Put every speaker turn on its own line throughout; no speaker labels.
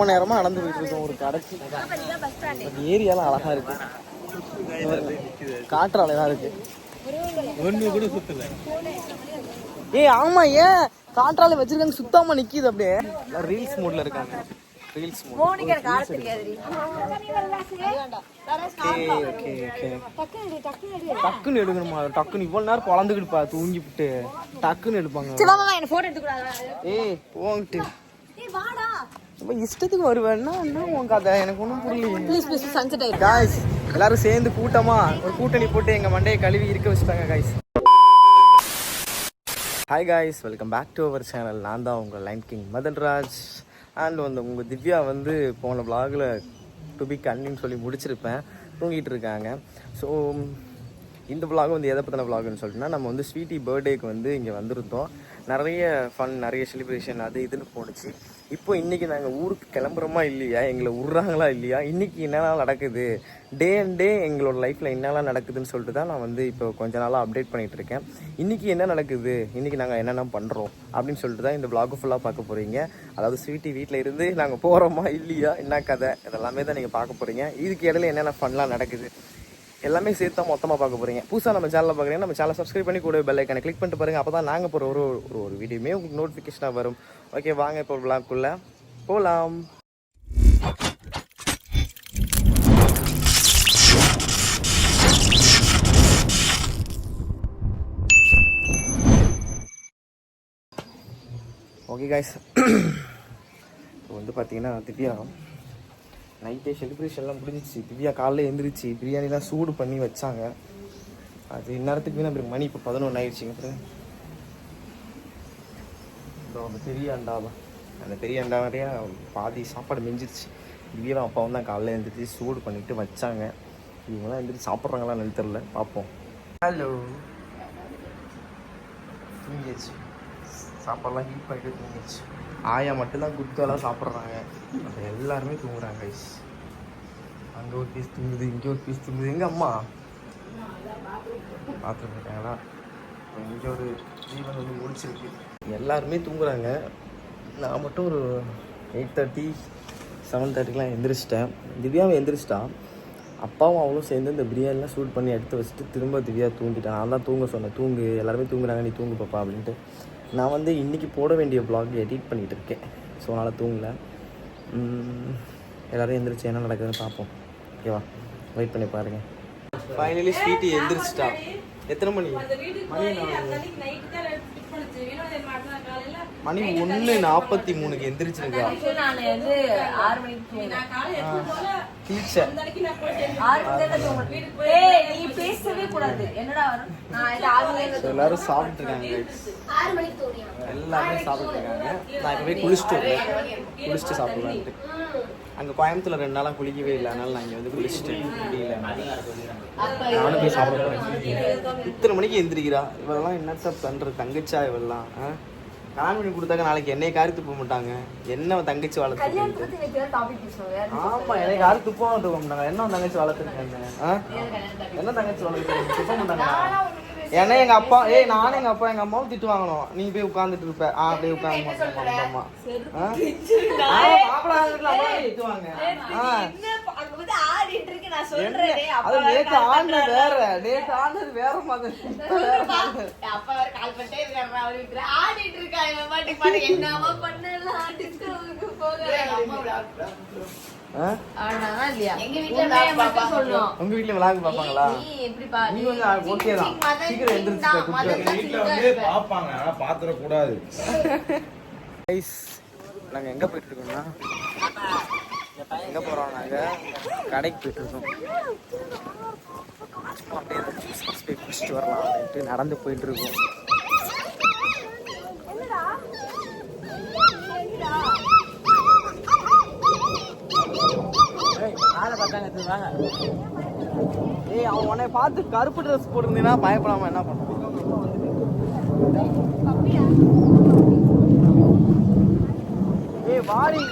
ரொம்ப நேரமா நடந்து போயிட்டு இருக்கோம் ஒரு கடைக்கு. இந்த ஏரியாலாம் அழகா இருக்கு. காற்றாலை தான் இருக்கு.
ஒண்ணு கூட சுத்தல.
ஏய் ஆமா ஏன்? காற்றாலை வச்சிருக்காங்க சுத்தாம நிக்குது அப்படியே. ரீல்ஸ் மூட்ல இருக்காங்க. ரீல்ஸ் டக்குன்னு எடுக்கணுமா? டக்குன்னு இவ்வளவு நேரம் குழந்துக்கிட்டு பா தூங்கி விட்டு டக்குன்னு எடுப்பாங்க. ஏய் போங்கிட்டு. நம்ம இஷ்டத்துக்கு வருவேன்னா என்ன உன் கதை? எனக்கு ஒன்றும் புரியல.
ப்ளீஸ் ப்ளீஸ் சன்செட் ஆயிடும்
காய்ஸ் எல்லாரும் சேர்ந்து கூட்டமா ஒரு கூட்டணி போட்டு எங்க மண்டையை கழுவி இருக்க வச்சுட்டாங்க guys hi guys welcome back to our channel நான் தான் உங்கள் லைன் கிங் மதன்ராஜ். அண்ட் வந்து உங்கள் திவ்யா வந்து போன vlogல டு பி கண்ணின்னு சொல்லி முடிச்சிருப்பேன். தூங்கிட்டு இருக்காங்க. ஸோ இந்த vlog வந்து எதை பற்றின vlogனு சொல்லிட்டுனா நம்ம வந்து ஸ்வீட்டி பர்த்டேக்கு வந்து இங்கே வந்திருந்தோம். நிறைய ஃபன் நிறைய செலிப்ரேஷன் அது இதுன்னு போணுச்சு. இப்போ இன்னைக்கு நாங்கள் ஊருக்கு கிளம்புறோமா இல்லையா? எங்களை விட்றாங்களா இல்லையா? இன்னைக்கு என்னெல்லாம் நடக்குது? டே அண்ட் டே எங்களோட லைஃப்பில் என்னெல்லாம் நடக்குதுன்னு சொல்லிட்டு தான் நான் வந்து இப்போ கொஞ்ச நாளாக அப்டேட் பண்ணிகிட்டு இருக்கேன். இன்னைக்கு என்ன நடக்குது? இன்னைக்கு நாங்கள் என்னென்ன பண்ணுறோம் அப்படின்னு சொல்லிட்டு தான் இந்த vlog ஃபுல்லாக பார்க்க போகிறீங்க அதாவது ஸ்வீட்டி வீட்டில் இருந்து நாங்கள் போகிறோமா இல்லையா? என்ன கதை? இதெல்லாமே தான் நீங்கள் பார்க்க போகிறீங்க இதுக்கு இடையில என்னென்ன ஃபன்லாம் நடக்குது? எல்லாமே சேர்த்து தான் மொத்தமாக பார்க்க போகிறீங்க புதுசாக நம்ம சேனலில் பார்க்குறீங்க நம்ம சேனல் சப்ஸ்கிரைப் பண்ணி கூட பெல் ஐக்கனை கிளிக் பண்ணிட்டு பாருங்கள் அப்போ தான் நாங்கள் போகிற ஒரு ஒரு ஒரு வீடியோமே உங்களுக்கு நோட்டிஃபிகேஷனாக வரும். ஓகே வாங்க இப்போ விளாக்குள்ளே போகலாம் ஓகே காய்ஸ் இப்போ வந்து பார்த்தீங்கன்னா திவ்யா நைட்டே செலிப்ரேஷன்லாம் முடிஞ்சிச்சு திவ்யா காலைல எழுந்திரிச்சு பிரியாணிலாம் சூடு பண்ணி வச்சாங்க. அது இந்நேரத்துக்கு அப்புறம் மணி இப்போ பதினொன்று ஆயிடுச்சுங்க அந்த பெரிய அண்டாவா. அந்த பெரிய அண்டா நிறையா பாதி சாப்பாடு மிஞ்சிருச்சு. திவ்யாவும் அப்பாவும் தான் காலைல எழுந்திரிச்சு சூடு பண்ணிட்டு வச்சாங்க. இவங்களாம் எழுந்திரிச்சு சாப்பிட்றாங்களான்னு தெரில பார்ப்போம் ஹலோ தூங்கிடுச்சு சாப்பாடுலாம் ஹீட் பண்ணிட்டு தூங்கிடுச்சு ஆயா மட்டும்தான் குத்தெல்லாம் சாப்பிட்றாங்க. அப்போ எல்லாருமே தூங்குறாங்க ஐஸ் அங்கே ஒரு பீஸ் தூங்குது இங்கே ஒரு பீஸ் தூங்குது எங்கள் அம்மா? பார்த்துட்டு இருக்காங்களா? இங்கே ஒரு ஜீவன் வந்து முடிச்சிருக்கு எல்லாருமே தூங்குறாங்க. நான் மட்டும் ஒரு எயிட் தேர்ட்டி செவன் தேர்ட்டிக்கெலாம் எந்திரிச்சிட்டேன். திவ்யாவை எந்திரிச்சிட்டான் அப்பாவும் அவளும் சேர்ந்து இந்த பிரியாணிலாம் சூட் பண்ணி எடுத்து வச்சுட்டு திரும்ப திவ்யா தூங்கிட்டான் நான் தான் தூங்க சொன்னேன். தூங்கு எல்லாருமே தூங்குறாங்க நீ தூங்கு பாப்பா அப்படின்ட்டு. நான் வந்து இன்றைக்கி போட வேண்டிய ப்ளாக் எடிட் பண்ணிகிட்டு இருக்கேன் ஸோ அதனால் தூங்கலை. எல்லோரும் எந்திரிச்சு என்ன நடக்குதுன்னு பார்ப்போம். ஓகேவா? வெயிட் பண்ணி பாருங்கள் ஃபைனலி ஸ்வீட்டு எந்திரிச்சிட்டா. எத்தனை மணி? மணி ஒன்று நாற்பத்தி மூணுக்கு எந்திரிச்சிருக்கா டீச்சர் எல்லாரும் சாப்பிட்டு இருக்காங்க. guys. எல்லாமே சாப்பிட்டு இருக்காங்க. நான் இப்போ போய் குளிச்சுட்டு வரேன். குளிச்சுட்டு சாப்பிடலான்ட்டு அங்கே கோயம்புத்தூர்ல ரெண்டு நாளாக குளிக்கவே இல்லை. அதனால நான் இங்கே வந்து குளிச்சுட்டு முடியல. நானும் போய் சாப்பிட போகிறேன் இத்தனை மணிக்கு எந்திரிக்கிறா? இவெல்லாம் என்னத்த பண்ணுற தங்கச்சா இவெல்லாம்? கல்யாணம் பண்ணி கொடுத்தாக்க நாளைக்கு என்னைய காரி துப்ப மாட்டாங்க. என்ன தங்கச்சி வளர்த்து ஆமா எனக்கு யாரும் துப்ப மாட்டாங்க. என்ன தங்கச்சி வளர்த்துருக்காங்க ஆ? என்ன தங்கச்சி வளர்த்துருக்காங்க துப்ப மாட்டாங்க. ஏன்னா எங்க அப்பா ஏய் நானும் எங்க அப்பா எங்க அம்மாவும் திட்டு வாங்கணும். நீ போய் உட்கார்ந்துட்டு இருப்ப. ஆ அப்படியே உட்கார்ந்து மாட்டோம் அம்மா. நேத்து
பண்றாரு.
வேற. நேத்து ஆடினது வேற மாதிரி.
அப்பா வேற கால் பண்ணிட்டே இருக்காரு அவரு ஆடிட்டு பண்ணலாம் போக வீட்ல
உங்க வீட்ல விளாக் பாப்பாங்களா?
நீ எப்படி பா
நீ கொஞ்சம் ஓகே தான். சீக்கிரம் எந்திரிச்சு குடிச்சு
வீட்டுல வந்து பாப்பாங்க. ஆனா பாத்திர கூடாது.
கைஸ் நாங்கள் எங்கே போயிட்டு இருக்கோம்னா எங்கே போகிறோம் நாங்கள் கடைக்கு போயிட்டு இருக்கோம். அப்படியே ஜூஸ் குடிச்சிட்டு வரலாம் அப்படின்ட்டு நடந்து போயிட்டு இருக்கோம். ஏய் அவன் உன்னை பார்த்து கருப்பு ட்ரெஸ் போட்டிருந்தீங்கன்னா பயப்படாம என்ன பண்ணுவான்? ஏய் வாடி.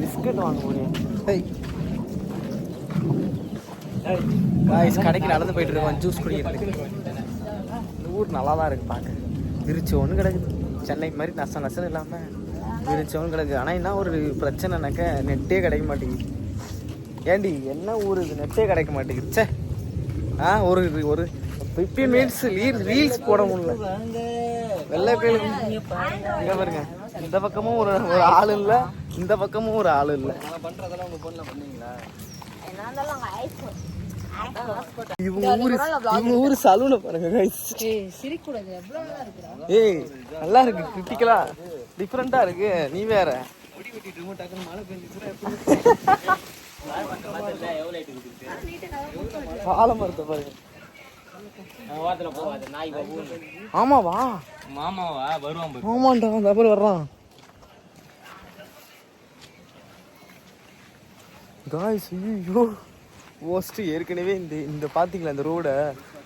பிஸ்கட் வாங்க முடியும் காய்ஸ் கடைக்கு நடந்து போயிட்டு இருக்கோம். ஜூஸ் குடிக்கிறதுக்கு. ஊர் நல்லா தான் இருக்கு பார்க்க விரிச்சோன்னு கிடக்குது. சென்னை மாதிரி நச நசன்னு இல்லாமல் விரிச்சோன்னு கிடக்குது. ஆனால் என்ன ஒரு பிரச்சனைனாக்க நெட்டே கிடைக்க மாட்டேங்குது. ஏண்டி என்ன ஊர் இது? நெட்டே கிடைக்க மாட்டேங்குது. ச்சே. ஆ ஒரு ஒரு ஃபிஃப்டீன் மினிட்ஸ் ரீல்ஸ் போட முடியல. வெள்ளை பேர் இங்க பாருங்க. இந்த பக்கமும் ஒரு ஒரு ஆள் இல்ல. இந்த பக்கமும் ஒரு ஆள் இல்ல. இவங்க ஊரு இவங்க ஊரு சலூனை பாருங்க. ஏய் நல்லா இருக்கு கிரிட்டிக்கலா டிஃப்ரெண்டா இருக்கு நீ வேற. வாழை மரத்தை பாருங்க. ஆமாவா
மாமாவா வருவான்
அந்த அப்புறம் வர்றான். காய்ஸ் ஐயோ ஓஸ்ட் ஏற்கனவே இந்த இந்த பாத்தீங்களா இந்த ரோட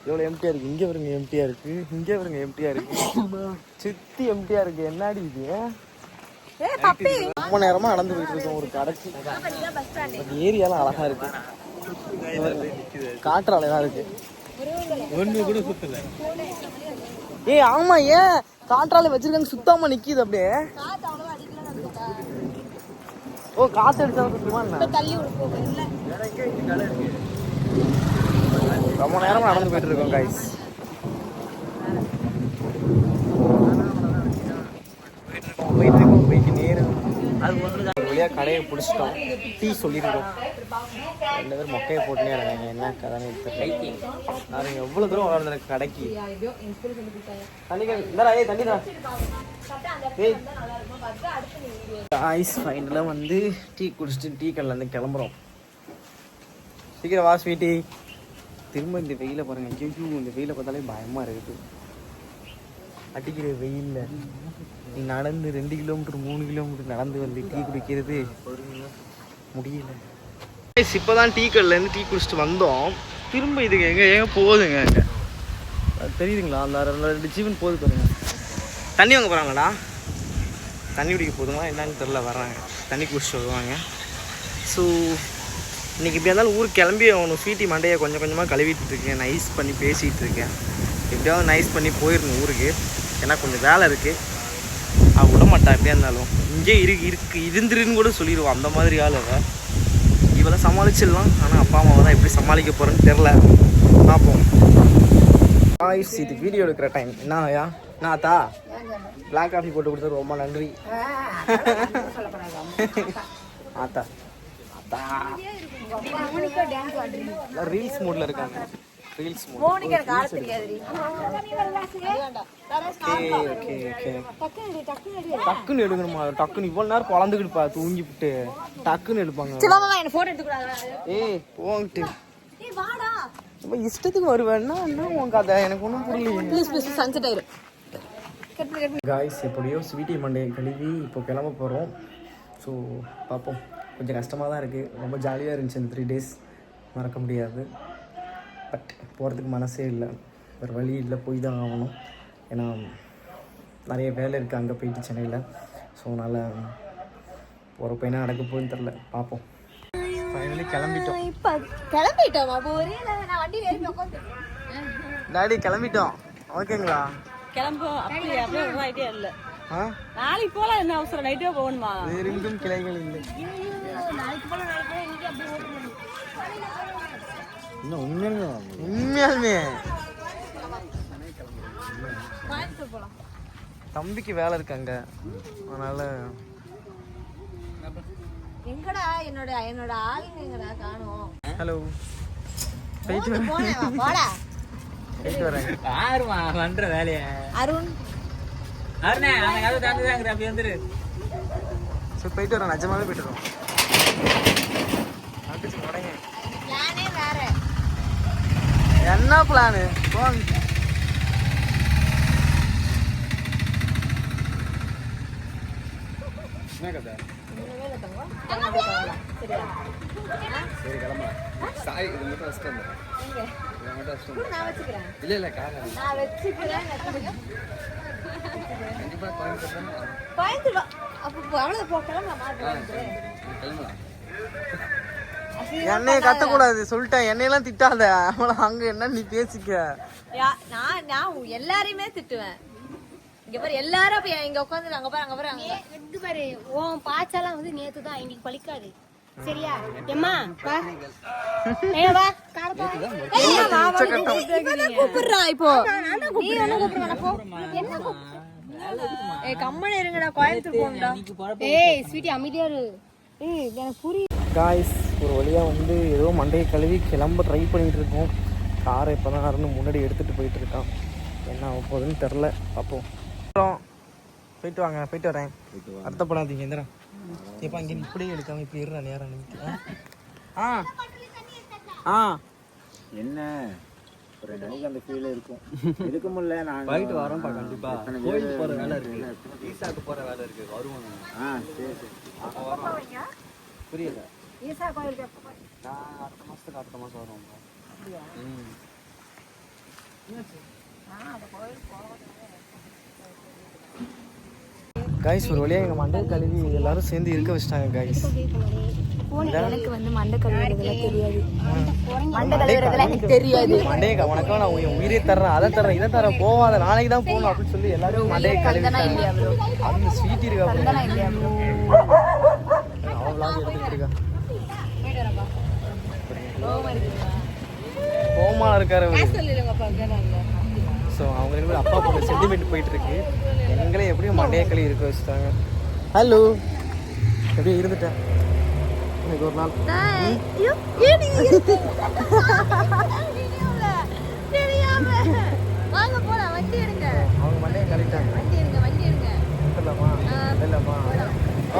எவ்வளோ எம்டியா இருக்கு? இங்க வருங்க எம்டியா இருக்கு. இங்க வருங்க எம்டியா இருக்கு. சுத்தி எம்டியா இருக்கு. என்னடி இது? ரொம்ப நேரமா நடந்து போயிட்டு இருக்கோம் ஒரு கடைக்கு. ஏரியாலாம் அழகா இருக்கு. காற்றாலைலாம் இருக்கு.
ஒண்ணு கூட சுத்தல.
ஏய் ஆமா ஏன்? காற்றாலை வச்சிருக்காங்க சுத்தாம நிக்குது அப்படியே. ஓ காத்து அடிச்சா சுத்தமா என்ன ரொம்ப நேரமா நடந்து போயிட்டு இருக்கோம் கைஸ் போயிட்டு இருக்கோம் போயிட்டு நேரம். ஒரு வழியாக கடையை பிடிச்சிட்டோம். டீ சொல்லியிருக்கோம். ரெண்டு பேரும் மொக்கையை போட்டுனே இருக்காங்க. என்ன கதைன்னு தெரியல. நான் எவ்வளவு தூரம் வளர்ந்து எனக்கு கடைக்கு. தண்ணி ஏய் ஐஸ் ஃபைனலாக வந்து டீ குடிச்சிட்டு டீ கடையில் கிளம்புறோம். சீக்கிரம் வா ஸ்வீட்டி திரும்ப இந்த வெயில பாருங்க. ஐயோ இந்த வெயில பார்த்தாலே பயமா இருக்குது. அடிக்கிற வெயில்ல. நடந்து ரெண்டு கிலோமீட்டர் மூணு கிலோமீட்டர் நடந்து வந்து டீ குடிக்கிறது முடியல. இப்போ தான் டீ கடையிலேருந்து டீ குடிச்சிட்டு வந்தோம். திரும்ப இதுக்கு எங்கே எங்கே போகுதுங்க அங்கே தெரியுதுங்களா? அந்த ரெண்டு ஜீவன் போகுது பாருங்க. தண்ணி வாங்க போகிறாங்களாடா தண்ணி குடிக்க போதுங்களா? என்னன்னு தெரில வர்றாங்க. தண்ணி குடிச்சிட்டு வருவாங்க. ஸோ இன்னைக்கு இப்படியா இருந்தாலும் ஊருக்கு கிளம்பி ஆகணும் ஸ்வீட்டி மண்டையை கொஞ்சம் கொஞ்சமாக கழுவிட்டு இருக்கேன் நைஸ் பண்ணி பேசிகிட்டு இருக்கேன் எப்படியாவது நைஸ் பண்ணி போயிடணும் ஊருக்கு. ஏன்னா கொஞ்சம் வேலை இருக்குது அவ விட மாட்டா எப்படியா இருந்தாலும். இங்கே இரு இருக்கு இருந்துருன்னு கூட சொல்லிடுவோம் அந்த மாதிரி ஆள் அவ. இவளை சமாளிச்சிடலாம். ஆனால் அப்பா அம்மாவை தான் எப்படி சமாளிக்க போகிறேன்னு தெரில பார்ப்போம். ஆயிஸ் இது வீடியோ எடுக்கிற டைம் என்ன ஆயா என்ன ஆத்தா? பிளாக் காஃபி போட்டு கொடுத்தது ரொம்ப நன்றி. ஆத்தா. ஆத்தா. ரீல்ஸ் மூட்ல இருக்காங்க. ரீல்ஸ் மூட் டக்குன்னு எடுக்கணுமா? டக்குன்னு இவ்வளவு நேரம் குழந்துக்கிட்டு பா தூங்கிவிட்டு டக்குன்னு எடுப்பாங்க. ஏய் போங்கிட்டு. இப்ப இஷ்டத்துக்கு வருவேன்னா என்ன உன் கதை? எனக்கு ஒன்றும் புரியலையே. காய்ஸ் எப்படியோ ஸ்வீட்டி மண்டையை கழுவி இப்போ கிளம்ப போகிறோம் ஸோ பார்ப்போம். கொஞ்சம் கஷ்டமாக தான் இருக்குது ரொம்ப ஜாலியாக இருந்துச்சு இந்த த்ரீ டேஸ் மறக்க முடியாது. பட் போகிறதுக்கு மனசே இல்லை. வேறு வழி இல்லை. போய் தான் ஆகணும். ஏன்னா நிறைய வேலை இருக்குது அங்கே போயிட்டு சென்னையில். ஸோ அதனால் போகிறப்ப என்ன நடக்க போகுதுன்னு தெரில பார்ப்போம் ஃபைனலி கிளம்பிட்டோம்.
கிளம்பிட்டோமா. போறே நான் வண்டியில ஏறி உட்காந்து
டாடி கிளம்பிட்டோம். ஓகேங்களா?
கிளம்பும் அப்படியே? அப்படியே ஒன்றும் ஐடியா இல்லை.
ஆ?
நாளைக்கு போகலாம் என்ன அவசரம்? நைட்டே போகணுமா?
வேறெங்கும் கிளைகள் இல்லை.
நாளைக்கு போல நாளைக்கு அப்படியே ஓட்டு
உண்மையாலுமே.
போலாம்.
தம்பிக்கு வேலை இருக்கு அங்க. அதனால
எங்கடா என்னோட என்னோட ஆளுங்க எங்கடா காணோம்?
ஹலோ போயிட்டு
வா, போடா.
போயிட்டு வரேன்.
யாருமா பண்ற வேலைய?
அருண்.
அருணே அந்த கதை தாண்டுதாங்கிற அப்படி வந்துரு.
சரி போயிட்டு வரேன். நிஜமாவே போயிட்டு அடிச்சு
பிளானே வேற.
என்ன பிளானு போங்க.
என்ன கதை சரி கிளம்பலாம் சாய் இது மட்டும் இதை இல்லை இல்லை கோயம்புத்தூர்
கோயம்புத்தூர். அப்போ அவ்வளவு போ கிளம்பலாம்
கிளம்பலாம்
என்னைய கத்தக்கூடாது சொல்லிட்டேன் என்னையெல்லாம் திட்டாத அவள அங்க என்ன நீ பேசிக்க
நான் நான் எல்லாரையுமே திட்டுவேன் இங்க பாரு எல்லாரும் அப்ப இங்க உட்காந்து அங்க பாரு அங்க பாரு அங்க பாரு.
இது பாரு உன் பாய்ச்சலாம் வந்து நேத்து தான் இன்னைக்கு பழிக்காது. சரியா? எம்மா வா. வா
கூப்பிடுறா இப்போ. நீ என்ன கூப்பிடுறா போ. என்ன ஏய் கம்மன் இருங்கடா கோயம்புத்தூர் போகணும்டா.
ஏய் ஸ்வீட்டி அமைதியா இரு. ஏய் எனக்கு புரியுது
காய்ஸ் ஒரு வழியாக வந்து ஏதோ மண்டையை கழுவி கிளம்ப ட்ரை பண்ணிட்டு இருக்கோம். காரை இப்போ தான் முன்னாடி எடுத்துகிட்டு போயிட்டு இருக்கான். என்ன ஆக போகுதுன்னு தெரில பார்ப்போம் போயிட்டு வாங்க போயிட்டு வரேன். வருத்தப்படாதீங்க எந்திரா இப்போ இங்கே இப்படியே எடுக்காம இப்படி இருற நேரம் ஆ? ஆ.
என்ன? ஒரு ரெண்டு மணிக்கு அந்த ஃபீல் இருக்கும். இருக்க முடியல நான்
போயிட்டு வரோம்ப்பா கண்டிப்பா. கோயிலுக்கு போற வேலை இருக்கு. ஈசாக்கு போற வேலை இருக்கு. வருவாங்க
ஆ சரி சரி.
புரியல.
ஈசா கோயிலுக்கு
நான் அடுத்த மாசத்துக்கு அடுத்த மாசம் வருவோம் ம்.
காய்ஸ் ஒரு வழியாக எங்கள் மண்டை கழுவி எல்லாரும் சேர்ந்து இருக்க வச்சிட்டாங்க காய்ஸ்
எனக்கு வந்து மண்டை கழுவுறதுலாம் தெரியாது. மண்டை கழுவுறதுலாம் எனக்கு தெரியாது.
மண்டையை க- உனக்காக நான் உன் உயிரே தர்றேன் அதை தர்றேன் இதை தரேன் போவாத நாளைக்கு தான் போகணும் அப்படின்னு சொல்லி எல்லாரும் மண்டையை கழுவிட்டாங்க. அந்த ஸ்வீட் இருக்கா அவ்வளோ எடுத்துட்டு இருக்கா. கோமா இருக்காரு ஸோ அவங்க ரெண்டு அப்பா பொண்ணு சென்டிமெண்ட் போயிட்டு இருக்கு எங்களே எப்படியும் மண்டையை கழுவி இருக்க வச்சுட்டாங்க. ஹலோ எப்படியும் இருந்துட்டேன் இன்னைக்கு ஒரு நாள். அவங்க மண்டையை இல்லம்மா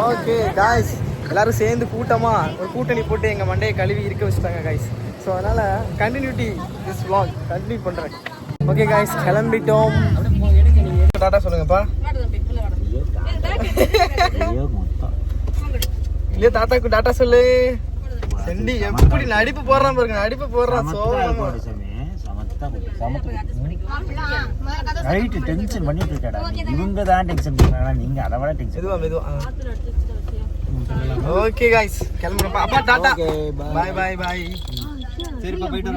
ஓகே காய்ஸ் எல்லாரும் சேர்ந்து கூட்டமா ஒரு கூட்டணி போட்டு எங்க மண்டையை கழுவி இருக்க வச்சுட்டாங்க காய்ஸ் ஸோ அதனால கண்டினியூட்டி திஸ் vlog. கண்டினியூ பண்றேன். ஓகே காய்ஸ் கிளம்பிட்டோம் டாட்டா சொல்லுங்கப்பா. இல்லையா தாத்தாக்கு டாட்டா சொல்லு. செண்டி எப்படி நடிப்பு போடுறான் பாருங்க நடிப்பு போடுறான் சோகமா.
ரைட்டு டென்ஷன் பண்ணிட்டு இருக்கடா இவங்க தான் டென்ஷன் பண்றாங்க. நீங்க அதை விட டென்ஷன்
மெதுவா மெதுவா. ஓகே காய்ஸ் கிளம்புறப்பா. அப்பா டாட்டா பாய் பாய் பாய்
போயிட்டு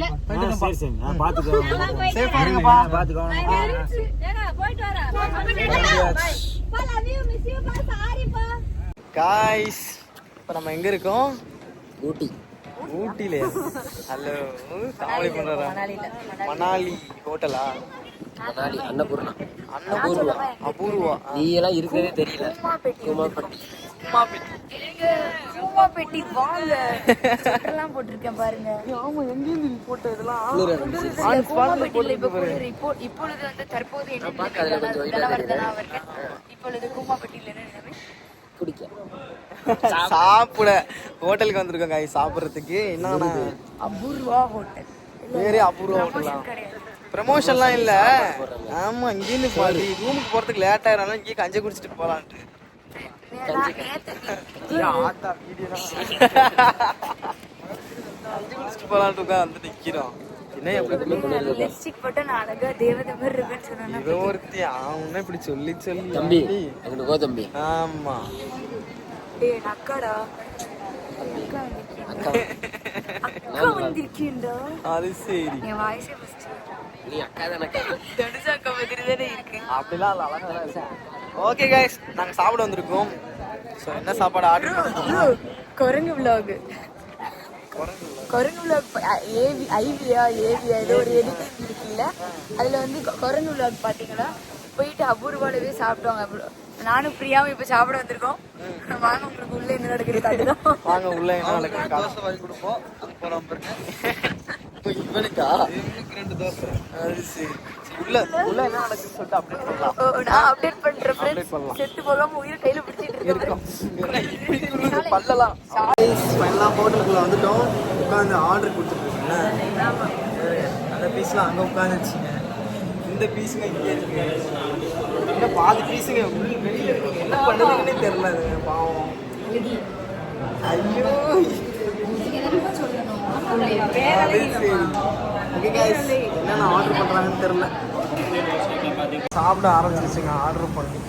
சரி சரி. நான் பாத்துக்கோ
சேஃபா இருங்கப்பா
பாத்துக்கோ
போயிட்டு வரேன்.
காய்ஸ் இப்போ நம்ம எங்க இருக்கோம்? ஊட்டி. ஊட்டில ஹலோ காமெடி பண்றா மணாலி ஹோட்டலா
மணாலி அன்னபூர்ணா.
அன்னபூர்வா? அபூர்வா
நீ எல்லாம் இருக்கிறதே தெரியல
சும்மா பெட்டி. வாங்க. எல்லாம் போட்டிருக்கேன் பாருங்க.
ஆமா எங்கேருந்து நீ போட்ட இதெல்லாம்? ஸ்பாட்ல
பெட்டியில இப்ப
போட்டு
இப்போ இப்பொழுது வந்து தற்போது என்ன நிலவரதனா அவர்கள் இப்பொழுது கூமா பெட்டியில என்ன
குடிக்க.
சாப்பிட. ஹோட்டலுக்கு வந்திருக்கோம் காய் சாப்பிட்றதுக்கு. என்னன்னா?
அபூர்வா ஹோட்டல்.
பேரே அபூர்வா ஹோட்டலாம் ப்ரமோஷன்லாம் இல்ல. ஆமா இங்கேருந்து பாரு ரூமுக்கு போறதுக்கு லேட் ஆயிரும் இங்கேயே கஞ்சை குடிச்சிட்டு போலான்ட்டு ஆத்தா வீடியோ கஞ்சி குடிச்சிட்டு போலான்ட்டு உட்காந்து வந்து நிக்கிறோம் என்ன எப்படி
லிப்ஸ்டிக் போட்டு நான் அழகா தேவதை மாதிரி இருப்பேன்னு சொன்னா
இவன் ஒருத்தி அவன் இப்படி சொல்லி சொல்லி
தம்பி
ஆமா.
டேய் நக்காடா அக்கா வந்திருக்கேன்டா
அது சரி.
என் வாய்ஸே ஃபர்ஸ்ட்
நீ அக்கா தானே
தனுஷா அக்கா மாதிரி தானே இருக்கு.
அப்படிலாம் அழகா தான் ஓகே கைஸ் நாங்க சாப்பிட வந்திருக்கோம். ஸோ என்ன சாப்பாடு ஆர்டர் பண்ணோம்
குரங்கு விலாக் குரங்கு விலாக் ஏவி ஐவியா ஏவியா ஏதோ ஒரு எடிட்டிங் இருக்குல்ல? அதுல வந்து குரங்கு விலாக் பாத்தீங்கன்னா போயிட்டு அபூர்வாலவே சாப்பிட்டோங்க அப்புறம் நானும் பிரியாவும் இப்ப சாப்பிட வந்திருக்கோம். வாங்க உங்களுக்கு உள்ள என்ன நடக்குது காட்டுதான்
வாங்க உள்ள என்ன நடக்குது
தோசை வாங்கி கொடுப்போம். அது போறாம பாருங்க
இவனுக்கா
ரெண்டு தோசை.
அது சரி, உள்ள உள்ள என்ன நடக்குதுன்னு சொல்லிட்டு அப்டேட் பண்ணலாம்.
நான் அப்டேட் friends.
பண்ணலாம்.
செத்து போகாம உயிரை கையில பிடிச்சிட்டு இருக்கேன்
இருக்கும். பல்லலாம் எல்லாம் ஹோட்டலுக்குள்ள வந்துட்டோம். உட்காந்து ஆர்டர் கொடுத்துருக்கோம் அந்த பீஸ்லாம் அங்கே உட்காந்துச்சுங்க இந்த பீஸுங்க இங்கே இருக்கு. இன்னும் பாதி பீஸுங்க உள்ள வெளியில இருக்குங்க என்ன பண்ணுறதுன்னே தெரியல அது பாவம். ஐயோ. ஓகே என்னென்ன ஆர்டர் பண்ணுறாங்கன்னு தெரில சாப்பிட ஆரம்பிச்சிருச்சுங்க ஆர்டர் பண்ணி.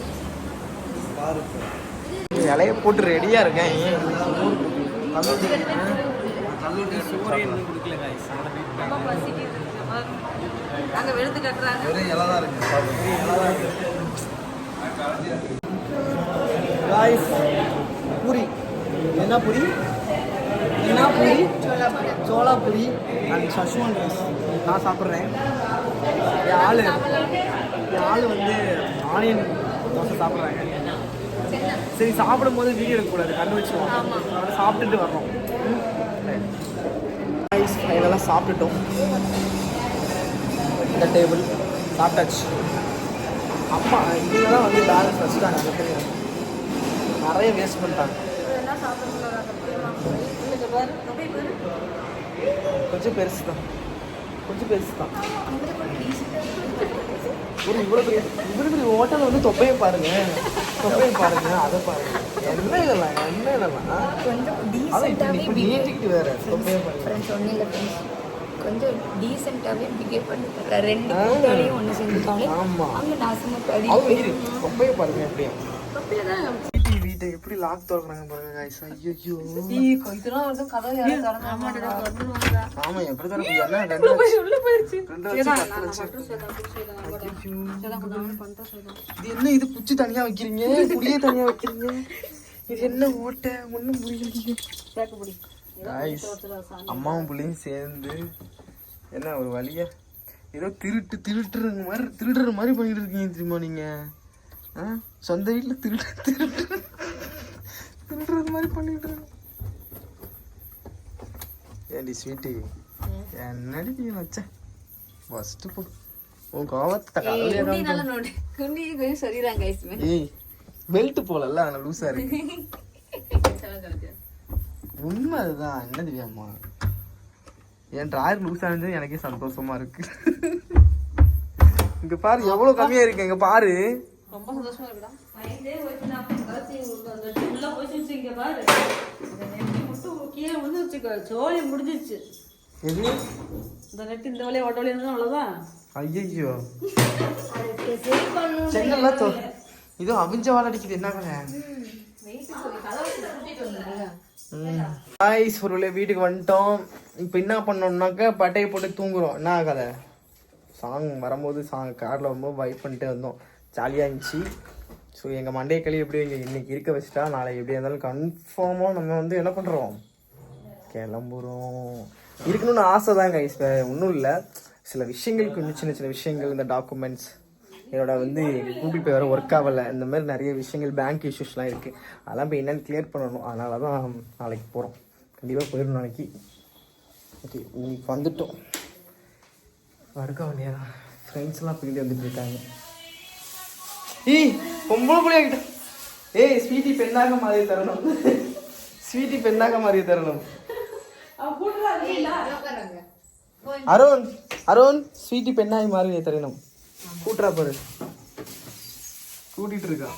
இலைய போட்டு ரெடியாக இருக்கேன். பூரி. என்ன பூரி? என்ன puri? Chola puri. And Schezwan rice. நான் சாப்பிட்றேன். ஆளு என் ஆளு வந்து ஆனியன் தோசை சாப்பிட்றாங்க. சரி சாப்பிடும்போது வீடியோ எடுக்கக்கூடாது கண்ணு வச்சுருவோம் அதோட சாப்பிட்டுட்டு ரைஸ் ஃபைனலாக சாப்பிட்டுட்டோம். இந்த டேபிள் சாப்பிட்டாச்சு அப்பா இவங்க தான் வந்து பேலன்ஸ் வச்சுட்டாங்க அந்த நிறைய வேஸ்ட் பண்ணிட்டாங்க. கொஞ்சம் பெருசு தான். கொஞ்சம் பெருசு தான். ஒரு இவ்வளோ பெரிய இவ்வளோ பெரிய ஹோட்டல் வந்து தொப்பையை பாருங்க. தொப்பையை பாருங்க அதை பாருங்க. என்ன இதெல்லாம் என்ன இதெல்லாம். அதான்
டீசெண்டாகவே
இப்படி நீட்டிக்கிட்டு வேற தொப்பையை பாருங்க.
கொஞ்சம் டீசெண்டாகவே பிகேவ் பண்ணிட்டு ரெண்டு கூட்டாளியும் ஒன்று செஞ்சுட்டாலே
ஆமா.
அங்கே நாசமாக
அவங்க இரு தொப்பையை பாருங்க எப்படியும்.
தொப்பில தான்
வீட்டை எப்படி லாக் திறக்கிறாங்க பாருங்க guys. ஐயோ
இதெல்லாம் வந்து கதவு யாரும் திறந்து
ஆமா எப்படி திறக்க என்ன ரெண்டு உள்ள போயிருச்சு. ரெண்டு இது என்ன இது குச்சி தனியா வைக்கிறீங்க? புளியே தனியா வைக்கிறீங்க? இது என்ன ஓட்டை? ஒண்ணும் புரியலையே. Guys, அம்மாவும் புள்ளையும் சேர்ந்து என்ன ஒரு வழியா? ஏதோ திருட்டு திருட்டுற மாதிரி திருடுற மாதிரி பண்ணிட்டு இருக்கீங்க தெரியுமா நீங்க? ஆ? சொந்த வீட்டுல திருட்டு திருட்டு திருடுறது மாதிரி பண்ணிட்டு இருக்கீங்க ஏண்டி ஸ்வீட்டி? என்னடி நீ வச்ச? ஃபஸ்ட்டு போ. உன் கோவத்தை ஏய் பெல்ட் போலல்ல ஆனால் லூஸா இருக்கு. உண்மை அதுதான் என்ன திவ்யாம்மா என் ட்ராயர் லூஸா இருந்தது எனக்கே சந்தோஷமா இருக்கு. இங்க பாரு எவ்வளவு கம்மியா இருக்கு இங்க பாரு.
ரொம்ப சந்தோஷமா இருக்குடா. உள்ள போயிடுச்சு இங்க பாரு. இந்த நெட்டி மட்டும் கீழே விழுந்து வச்சுக்கோ சோழி முடிஞ்சிச்சு இந்த நெட்டு இந்த வழியா ஓட்ட வழியா இருந்தா அவ்வளவுதான்.
ஐயோ செங்கல்லாம் தோ இதோ அவிஞ்ச வாழ அடிக்குது. என்ன காய்ஸ் ஒரு வீட்டுக்கு வந்துட்டோம். இப்போ என்ன பண்ணோம்னாக்கா பட்டையை போட்டு தூங்குறோம். என்ன கதை? சாங் வரும்போது சாங் காரில் வரும்போது வைப் பண்ணிட்டு வந்தோம் ஜாலியாக இருந்துச்சு ஸோ எங்கள் மண்டே களி எப்படி இங்கே இன்றைக்கி இருக்க வச்சுட்டா நாளைக்கு எப்படி இருந்தாலும் கன்ஃபார்மாக நம்ம வந்து என்ன பண்ணுறோம் கிளம்புறோம். இருக்கணும்னு ஆசை தாங்க ஒன்றும் இல்லை. சில விஷயங்களுக்கு இன்னும் சின்ன சின்ன விஷயங்கள் இந்த டாக்குமெண்ட்ஸ் என்னோட வந்து கூகுள் பே வேறு ஒர்க் ஆகலை. இந்த மாதிரி நிறைய விஷயங்கள் பேங்க் இஷ்யூஸ்லாம் இருக்குது அதெல்லாம் இப்போ என்னென்னு கிளியர் பண்ணணும். அதனால தான் நாளைக்கு போகிறோம் கண்டிப்பாக போயிடும் நாளைக்கு. ஓகே இன்னைக்கு வந்துட்டோம். படுக்க வேண்டியதான் ஃப்ரெண்ட்ஸ்லாம் பின்னாடி வந்துட்டு இருக்காங்க. ஏய் பொம்பளை பிள்ளையாகிட்ட. ஏய் ஸ்வீட்டி பெண்ணாக மாறிய தரணும். ஸ்வீட்டி பெண்ணாக மாறிய தரணும். அருண் அருண் ஸ்வீட்டி பெண்ணாகி மாறிய தரணும். கூட்டுறா பாரு. கூட்டிட்டு இருக்கா.